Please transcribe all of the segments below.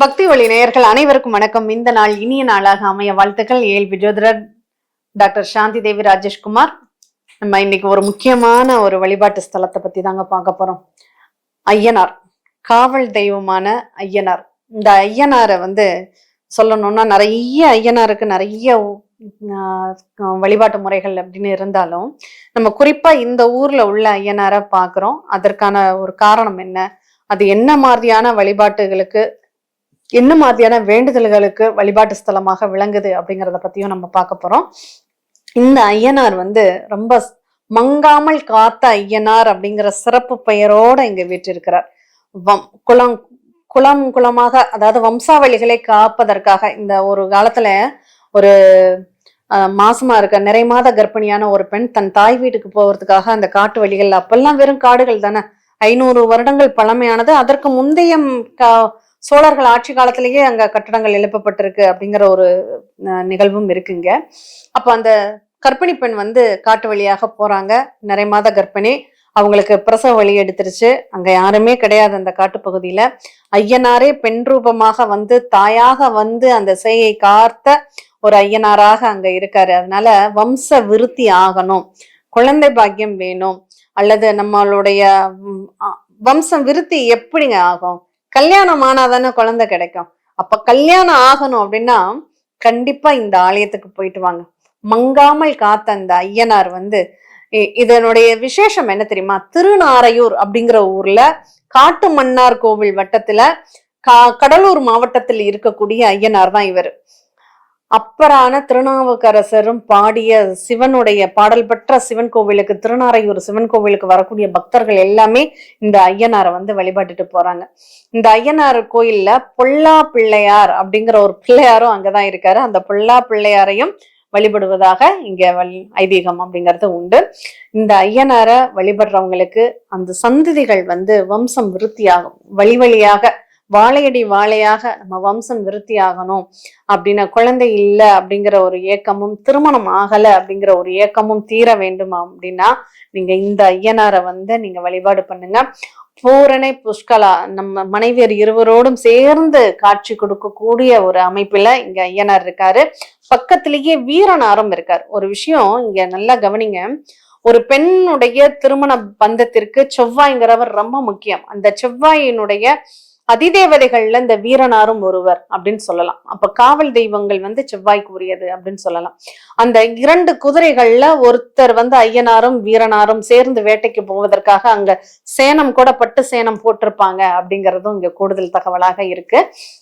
பக்தி ஒளி நேயர்கள் அனைவருக்கும் வணக்கம். இந்த நாள் இனிய நாளாக அமைய வாழ்த்துக்கள். ஏல் விஜோதரர் டாக்டர் சாந்தி தேவி ராஜேஷ்குமார் நம்ம இன்னைக்கு ஒரு முக்கியமான ஒரு வழிபாட்டு ஸ்தலத்தை பத்தி தாங்க பார்க்க போறோம். ஐயனார் காவல் தெய்வமான ஐயனார். இந்த ஐயனாரை வந்து சொல்லணும்னா நிறைய ஐயனாருக்கு நிறைய வழிபாட்டு முறைகள் அப்படின்னு இருந்தாலும் நம்ம குறிப்பா இந்த ஊர்ல உள்ள ஐயனாரை பார்க்குறோம். அதற்கான ஒரு காரணம் என்ன? அது என்ன மாதிரியான வழிபாட்டுகளுக்கு என்ன மாதிரியான வேண்டுதல்களுக்கு வழிபாட்டு ஸ்தலமாக விளங்குது அப்படிங்கிறத பத்தியும் நம்ம பார்க்க போறோம். இந்த ஐயனார் வந்து ரொம்ப மங்காமல் காத்த ஐயனார் அப்படிங்கிற சிறப்பு பெயரோட இங்க வீற்றிருக்கிறார். வம் குளம் குளம் குளமாக அதாவது வம்சாவளிகளை காப்பதற்காக இந்த ஒரு காலத்துல ஒரு அஹ், மாசமா இருக்க நிறை மாத கர்ப்பிணியான ஒரு பெண் தன் தாய் வீட்டுக்கு போவதுக்காக அந்த காட்டு வழிகள் அப்பெல்லாம் வெறும் காடுகள் தானே. ஐநூறு வருடங்கள் பழமையானது. அதற்கு முந்தைய சோழர்கள் ஆட்சி காலத்திலேயே அங்க கட்டடங்கள் எழுப்பப்பட்டிருக்கு அப்படிங்கிற ஒரு நிகழ்வும் இருக்குங்க. அப்ப அந்த கர்ப்பிணி பெண் வந்து காட்டு வழியாக போறாங்க. நிறை மாத கர்ப்பிணி. அவங்களுக்கு பிரசவ வழி எடுத்துருச்சு. அங்க யாருமே கிடையாது அந்த காட்டுப்பகுதியில ஐயனாரே பெண் ரூபமாக வந்து தாயாக வந்து அந்த செய்யை காத்த ஒரு ஐயனாராக அங்க இருக்காரு. அதனால வம்ச விருத்தி ஆகணும். குழந்தை பாக்கியம் வேணும். அல்லது நம்மளுடைய வம்சம் விருத்தி எப்படிங்க ஆகும்? கல்யாணம் ஆனாதானே குழந்தை கிடைக்கும். அப்ப கல்யாணம் ஆகணும் அப்படின்னா கண்டிப்பா இந்த ஆலயத்துக்கு போயிட்டு வாங்க. மங்காமல் காத்த அந்த ஐயனார் வந்து இதனுடைய விசேஷம் என்ன தெரியுமா? திருநாரையூர் அப்படிங்கிற ஊர்ல காட்டு மன்னார் கோவில் வட்டத்துல கா கடலூர் மாவட்டத்தில் இருக்கக்கூடிய ஐயனார் தான் இவர். அப்பரான திருநாவுக்கரசரும் பாடிய சிவனுடைய பாடல் பெற்ற சிவன் கோவிலுக்கு திருநாரையூர் சிவன் கோவிலுக்கு வரக்கூடிய பக்தர்கள் எல்லாமே இந்த ஐயனாரை வந்து வழிபட்டுட்டு போறாங்க. இந்த ஐயனார் கோயில்ல பொல்லா பிள்ளையார் அப்படிங்கிற ஒரு பிள்ளையாரும் அங்கதான் இருக்காரு. அந்த பொல்லா பிள்ளையாரையும் வழிபடுவதாக இங்க வல்- ஐதீகம் அப்படிங்கிறது உண்டு. இந்த ஐயனாரை வழிபடுறவங்களுக்கு அந்த சந்ததிகள் வந்து வம்சம் விருத்தியாகும். வழி வழியாக வாழையடி வாழையாக நம்ம வம்சம் விருத்தி ஆகணும் அப்படின்னா குழந்தை இல்லை அப்படிங்கிற ஒரு ஏக்கமும் திருமணம் ஆகலை அப்படிங்கிற ஒரு ஏக்கமும் தீர வேண்டும் அப்படின்னா நீங்க இந்த ஐயனாரை வந்து நீங்க வழிபாடு பண்ணுங்க. பூரணை புஷ்கலா நம்ம மனைவியர் இருவரோடும் சேர்ந்து காட்சி கொடுக்கக்கூடிய ஒரு அமைப்புல இங்க ஐயனார் இருக்காரு. பக்கத்திலேயே வீரனாரும் இருக்கார். ஒரு விஷயம் இங்க நல்லா கவனிங்க. ஒரு பெண்ணுடைய திருமண பந்தத்திற்கு செவ்வாய்ங்கிறவர் ரொம்ப முக்கியம். அந்த செவ்வாயினுடைய அதிதேவதைகள்ல இந்த வீரனாரும் ஒருவர் அப்படின்னு சொல்லலாம். அப்ப காவல் தெய்வங்கள் வந்து செவ்வாய்க்கு உரியது அப்படின்னு சொல்லலாம். அந்த இரண்டு குதிரைகள்ல ஒருத்தர் வந்து ஐயனாரும் வீரனாரும் சேர்ந்து வேட்டைக்கு போவதற்காக அங்க சேனம் கூட பட்டு சேனம் போட்டிருப்பாங்க அப்படிங்கறதும் இங்க கூடுதல் தகவலாக இருக்கு.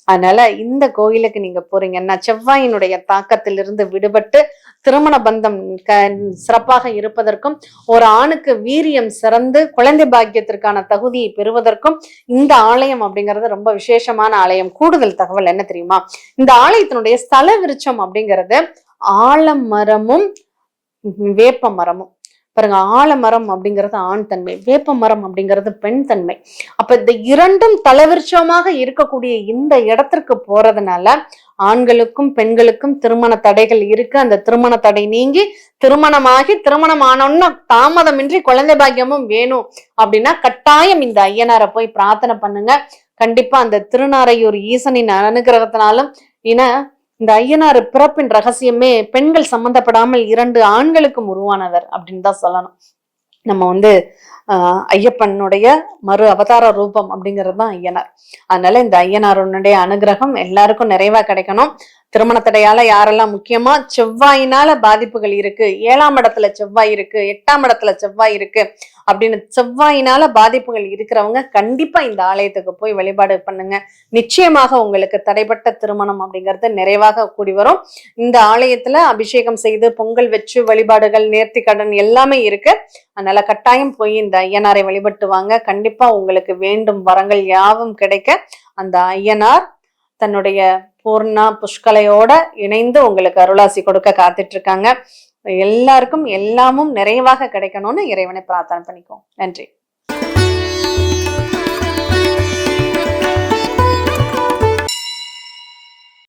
அதனால இந்த கோயிலுக்கு நீங்க போறீங்கன்னா செவ்வாயினுடைய தாக்கத்திலிருந்து விடுபட்டு திருமண பந்தம் க சிறப்பாக இருப்பதற்கும் ஒரு ஆணுக்கு வீரியம் சிறந்து குழந்தை பாக்கியத்திற்கான தகுதியை பெறுவதற்கும் இந்த ஆலயம் அப்படிங்கிறது அப்படிங்கிறது ரொம்ப விசேஷமான ஆலயம். கூடுதல் தகவல் என்ன தெரியுமா? இந்த ஆலயத்தினுடைய ஸ்தல விருட்சம் அப்படிங்கிறது ஆலமரமும் வேப்ப மரமும் பாருங்க ஆலமரம் அப்படிங்கிறது ஆண் தன்மை வேப்ப மரம் அப்படிங்கிறது பெண் தன்மை. அப்ப இந்த இரண்டும் தலைவிருச்சமாக இருக்கக்கூடிய இந்த இடத்திற்கு போறதுனால ஆண்களுக்கும் பெண்களுக்கும் திருமண தடைகள் இருக்கு. அந்த திருமண தடை நீங்கி திருமணமாகி திருமணம் ஆனோன்னா தாமதமின்றி குழந்தை பாக்கியமும் வேணும் அப்படின்னா கட்டாயம் இந்த ஐயனாரை போய் பிரார்த்தனை பண்ணுங்க. கண்டிப்பா அந்த திருநாரையூர் ஈசனின் அனுகிரகத்தினாலும் ஏன்னா இந்த ஐயனார் பிறப்பின் ரகசியமே பெண்கள் சம்பந்தப்படாமல் இரண்டு ஆண்களுக்கும் உருவானவர் அப்படின்னு தான் சொல்லணும். நம்ம வந்து ஆஹ் ஐயப்பனுடைய மறு அவதார ரூபம் அப்படிங்கிறது தான் ஐயனார். அதனால இந்த ஐயனாருடைய அனுகிரகம் எல்லாருக்கும் நிறைவா கிடைக்கணும். திருமண தடையால யாரெல்லாம் முக்கியமா செவ்வாயினால பாதிப்புகள் இருக்கு. ஏழாம் இடத்துல செவ்வாய் இருக்கு எட்டாம் இடத்துல செவ்வாய் இருக்கு அப்படின்னு செவ்வாயினால பாதிப்புகள் இருக்கிறவங்க கண்டிப்பா இந்த ஆலயத்துக்கு போய் வழிபாடு பண்ணுங்க. நிச்சயமாக உங்களுக்கு தடைப்பட்ட திருமணம் அப்படிங்கிறது நிறைவாக கூடி வரும். இந்த ஆலயத்துல அபிஷேகம் செய்து பொங்கல் வச்சு வழிபாடுகள் நேர்த்தி கடன் எல்லாமே இருக்கு. அதனால கட்டாயம் போய் இந்த ஐயனாரை வழிபட்டு வாங்க. கண்டிப்பா உங்களுக்கு வேண்டும் வரங்கள் யாவும் கிடைக்க அந்த ஐயனார் தன்னுடைய பூர்ணா புஷ்கலையோட இணைந்து உங்களுக்கு அருளாசி கொடுக்க காத்துட்டு இருக்காங்க எல்லாருக்கும் எல்லாமும் நிறைவாக கிடைக்கணும்னு இறைவனை பிரார்த்தனை பண்ணிக்குவோம். நன்றி.